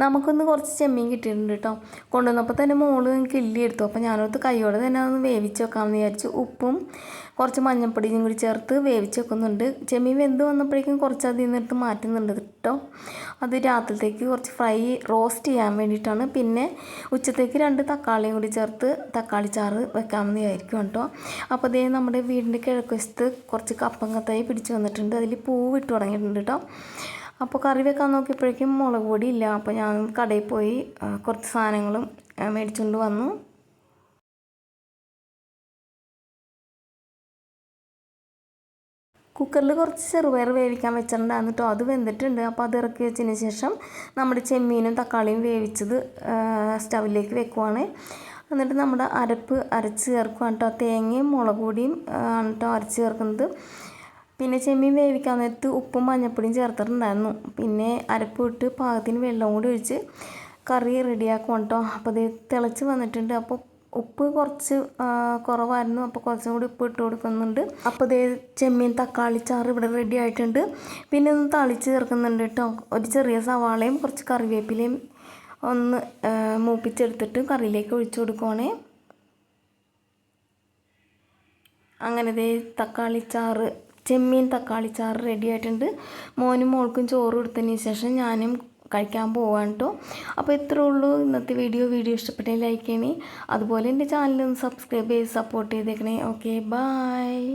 നമുക്കൊന്ന് കുറച്ച് ചെമ്മീൻ കിട്ടിയിട്ടുണ്ട് കേട്ടോ. കൊണ്ടുവന്നപ്പോൾ തന്നെ മോൾ എനിക്ക് ഇല്ലി എടുത്തു. അപ്പോൾ ഞാനോർത്ത് കൈയോടെ തന്നെ ഒന്ന് വേവിച്ച് വെക്കാമെന്ന് വിചാരിച്ചു ഉപ്പും കുറച്ച് മഞ്ഞൾപ്പൊടിയും കൂടി ചേർത്ത് വേവിച്ച് വെക്കുന്നുണ്ട്. ചെമ്മീൻ വെന്ത് വന്നപ്പോഴേക്കും കുറച്ച് അതിൽ നിന്നെടുത്ത് മാറ്റുന്നുണ്ട് കേട്ടോ. അത് രാത്രിത്തേക്ക് കുറച്ച് ഫ്രൈ റോസ്റ്റ് ചെയ്യാൻ വേണ്ടിയിട്ടാണ്. പിന്നെ ഉച്ചത്തേക്ക് രണ്ട് തക്കാളിയും കൂടി ചേർത്ത് തക്കാളി ചാറ് വെക്കാമെന്ന് വിചാരിക്കും കേട്ടോ. അപ്പോൾ അതേ നമ്മുടെ വീടിന്റെ കിഴക്കുവശത്ത് കുറച്ച് കപ്പങ്ങത്തായി പിടിച്ച് വന്നിട്ടുണ്ട്. അതിൽ പൂവ് ഇട്ട് തുടങ്ങിയിട്ടുണ്ട് കേട്ടോ. അപ്പോൾ കറി വെക്കാൻ നോക്കിയപ്പോഴേക്കും മുളക് പൊടി ഇല്ല. അപ്പോൾ ഞാൻ കടയിൽ പോയി കുറച്ച് സാധനങ്ങളും മേടിച്ചുകൊണ്ട് വന്നു. കുക്കറിൽ കുറച്ച് ചെറുപയർ വേവിക്കാൻ വെച്ചിട്ടുണ്ടായിരുന്നു കേട്ടോ അത് വെന്തിട്ടുണ്ട്. അപ്പോൾ അത് ഇറക്കി വെച്ചതിന് ശേഷം നമ്മുടെ ചെമ്മീനും തക്കാളിയും വേവിച്ചത് സ്റ്റവിലേക്ക് വെക്കുവാണ്. എന്നിട്ട് നമ്മുടെ അരപ്പ് അരച്ച് ചേർക്കുകയാണ് കേട്ടോ തേങ്ങയും മുളക് പൊടിയും ആണ് കേട്ടോ അരച്ച് ചേർക്കുന്നത്. പിന്നെ ചെമ്മീൻ വേവിക്കാൻ നേരത്ത് ഉപ്പും മഞ്ഞപ്പൊടിയും ചേർത്തിട്ടുണ്ടായിരുന്നു. പിന്നെ അരപ്പ് ഇട്ട് പാകത്തിന് വെള്ളം കൂടി ഒഴിച്ച് കറി റെഡിയാക്കും കേട്ടോ അപ്പോൾ ഇത് തിളച്ച് വന്നിട്ടുണ്ട്. അപ്പോൾ ഉപ്പ് കുറച്ച് കുറവായിരുന്നു. അപ്പോൾ കുറച്ചും കൂടി ഉപ്പ് ഇട്ട് കൊടുക്കുന്നുണ്ട്. അപ്പോൾ ഇതേ ചെമ്മീൻ തക്കാളി ചാറ് ഇവിടെ റെഡി ആയിട്ടുണ്ട്. പിന്നെ ഒന്ന് തളിച്ച് ചേർക്കുന്നുണ്ട് കേട്ടോ ഒരു ചെറിയ സവാളയും കുറച്ച് കറിവേപ്പിലയും ഒന്ന് മൂപ്പിച്ചെടുത്തിട്ട് കറിയിലേക്ക് ഒഴിച്ചു കൊടുക്കുവാണേ. അങ്ങനെ തക്കാളി ചാറ് ചെമ്മീൻ തക്കാളി ചാറ് റെഡി ആയിട്ടുണ്ട്. മോനും മോൾക്കും ചോറ് കൊടുത്തതിന് ശേഷം ഞാനും കഴിക്കാൻ പോവാണ് കേട്ടോ അപ്പോൾ ഇത്രേ ഉള്ളൂ. ഇന്നത്തെ വീഡിയോ വീഡിയോ ഇഷ്ടപ്പെട്ടെങ്കിൽ ലൈക്ക് ചെയ്യണേ. അതുപോലെ എന്റെ ചാനൽ ഒന്ന് സബ്സ്ക്രൈബ് ചെയ്ത് സപ്പോർട്ട് ചെയ്തേക്കണേ. Okay bye